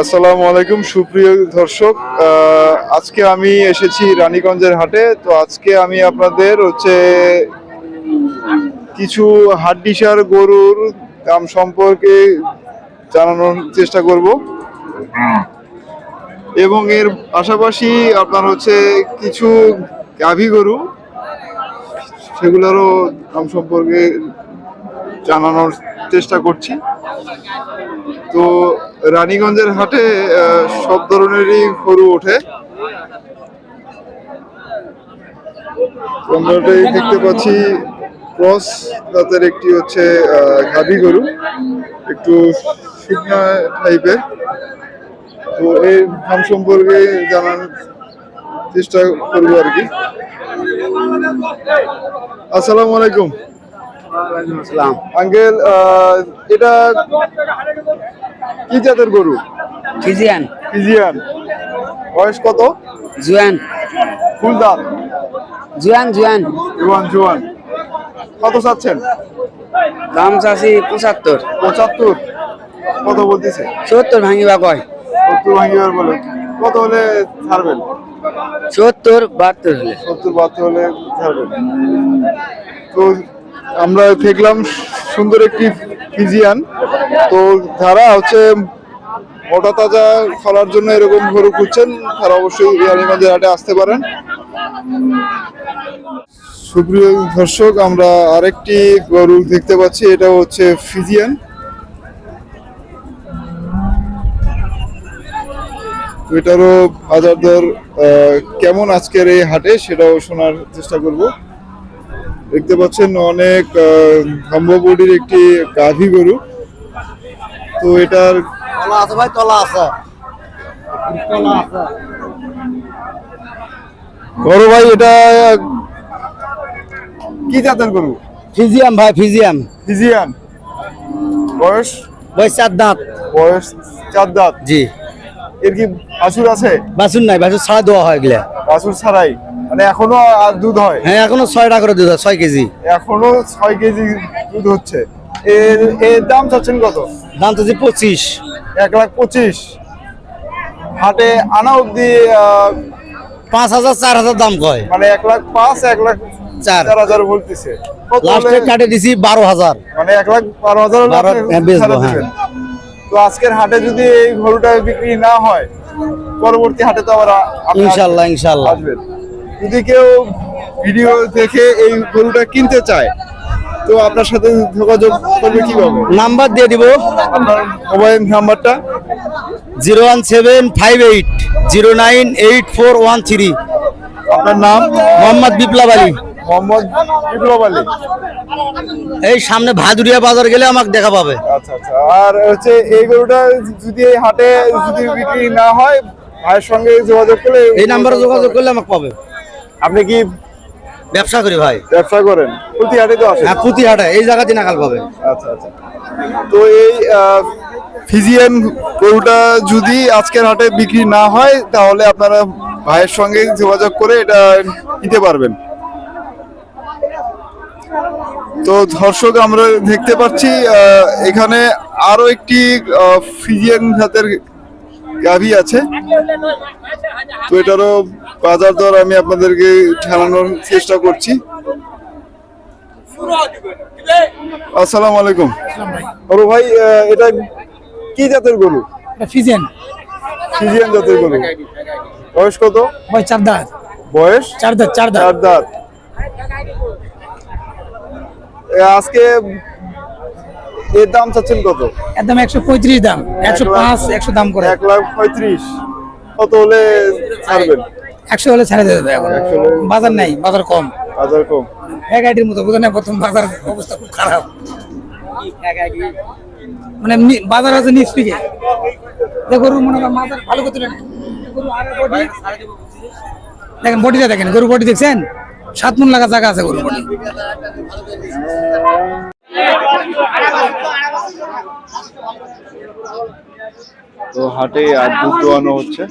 আসসালামু আলাইকুম, সুপ্রিয় দর্শক। আজকে আমি এসেছি রানীগঞ্জের হাটে। তো আজকে আমি আপনাদের হচ্ছে কিছু হাড্ডিসার গরুর দাম সম্পর্কে জানানোর চেষ্টা করব। এবং এর পাশাপাশি আপনার হচ্ছে কিছু গাভী গরু, সেগুলোরও দাম সম্পর্কে জানানোর চেষ্টা করছি। তো রানীগঞ্জের হাটে সব ধরনেরই গরু ওঠে। আমরা দেখতে পাচ্ছি ক্রস জাতের একটি হচ্ছে গাভী গরু। একটু শুকনা টাইপের তো এই দাম সম্পর্কে জানার চেষ্টা করব আর কি। আসসালামু আলাইকুম। আসসালাম। আঙ্কেল এটা কি জাতের গরু? ফিজিয়ান। ফিজিয়ান। বয়স কত? জুয়ান। ফুল দাঁত? জুয়ান জুয়ান। জুয়ান জুয়ান। কত চাচ্ছেন? দাম চাষি পঁচাত্তর। পঁচাত্তর? কত বলতেছে? সত্তর ভাঙিবা কয়? সত্তর ভাঙিবার বলে। কত হলে ছাড়বেন? সত্তর বাহাত্তর হলে। সত্তর বাহাত্তর হলে ছাড়বেন। তো আমরা দেখলাম সুন্দর একটি ফিজিয়ান। তো যারা হচ্ছে মোটা তাজা ফলার জন্য এরকম গরু খুঁজছেন, তারা অবশ্যই রানীগঞ্জের হাটে আসতে পারেন। সুপ্রিয় দর্শক, আমরা আরেকটি গরু দেখতে পাচ্ছি, এটা হচ্ছে ফিজিয়ান। এটারও বাজার দর কেমন আজকের এই হাটে, সেটাও শোনার চেষ্টা করব। দেখতে পাচ্ছেন অনেক সম্ভবডির একটি গাভী গরু। তো এটার তলা আছে ভাই তলা আছে। বড় ভাই এটা কি জাতের গরু? ফিজিয়াম ভাই ফিজিয়াম। ফিজিয়ান। বয়স? বয়স চার দাঁত। বয়স চার দাঁত। জি। এর কি বাছুর আছে? বাসুন নাই বাসুন ছাড়া দেওয়া হয় এগুলা। বাছুর ছাড়াই? মানে এখনও দুধ হয়? হ্যাঁ এখনও ছয় টাকা করে দুধ হয়, ছয় কেজি। এখনও ছয় কেজি দুধ হচ্ছে। এর এর দাম চাচ্ছেন কত? দাম তো যে পঁচিশ। এক লাখ পঁচিশ। হাটে আনা অব্দি আহ, পাঁচ হাজার চার হাজার দাম কয়। মানে এক লাখ পাঁচ এক লাখ চার। হাজার বলতেছে। লাস্টে কাটে দিছি বারো হাজার। মানে এক লাখ বারো হাজার হ্যাঁ, হ্যাঁ। তো আজকের হাটে যদি এই গরুটা বিক্রি না হয় পরবর্তী হাটে তো আবার ইনশাল্লাহ ইনশাল্লাহ। আসবেন। যদি কেউ ভিডিও দেখে এই গরুটা কিনতে চায় তো আপনার সাথে যোগাযোগ করবে কীভাবে? নাম্বার দিয়ে দিব। আপনার মোবাইল নাম্বারটা? Zero one seven five eight zero nine eight four one three. আপনার নাম? মোহাম্মদ বিপ্লব আলী। মোহাম্মদ বিপ্লব আলী। এই সামনে ভাদুরিয়া বাজার গেলে আমাকে দেখা পাবে। আচ্ছা আচ্ছা। আর হচ্ছে এই গরুটা যদি এই হাটে যদি বিক্রি না হয় ভাইয়ের সঙ্গে যোগাযোগ করলে এই নাম্বারে যোগাযোগ করলে আমাকে পাবে। আপনি কি ব্যবসা করি ভাই। ব্যবসা করেন? প্রতি হাটে তো আসেন হ্যাঁ পুঁতিহাটে এই জায়গাতে নাকাল পাবে। আচ্ছা আচ্ছা। তো এই ফিজিয়ান গরুটা যদি আজকের হাটে বিক্রি না হয় তাহলে আপনারা ভাইয়ের সঙ্গে যোগাযোগ করে এটা নিতে পারবেন। তো দর্শক আমরা দেখতে পাচ্ছি এখানে আরও একটি ফিজিয়ান জাতের গাভী আছে। তো এটারও বাজার দর আমি আপনাদেরকে জানানোর চেষ্টা করছি। আসসালামু আলাইকুম। বড় ভাই এটা কি জাতের গরু? Friesian Friesian. জাতের গরু। বয়স কত? ভাই চার দাঁত। বয়স? চার দাঁত চার দাঁত। চার দাঁত। আজকে এর দাম চাচ্ছেন কত? একদম একশো পঁয়ত্রিশ দাম। একশো পাঁচ একশো দাম করে। এক লাখ পঁয়ত্রিশ। কত হলে ছাড়বেন? একশো হলে ছেড়ে দেবে এখন। বাজার নাই বাজার কম। হাজার কম। এক আইটির মতো বুঝে না? প্রথম বাজার অবস্থা খুব খারাপ। মানে বাজার আছে নিচ থেকে গরু মনে করেন বাজার ভালো করতে দেখেন বডিটা দেখেন গরু বডি দেখছেন? সাত মন লাগা জায়গা আছে গরু বডি। তো হাটে আর দুধ দোয়ানো হচ্ছে।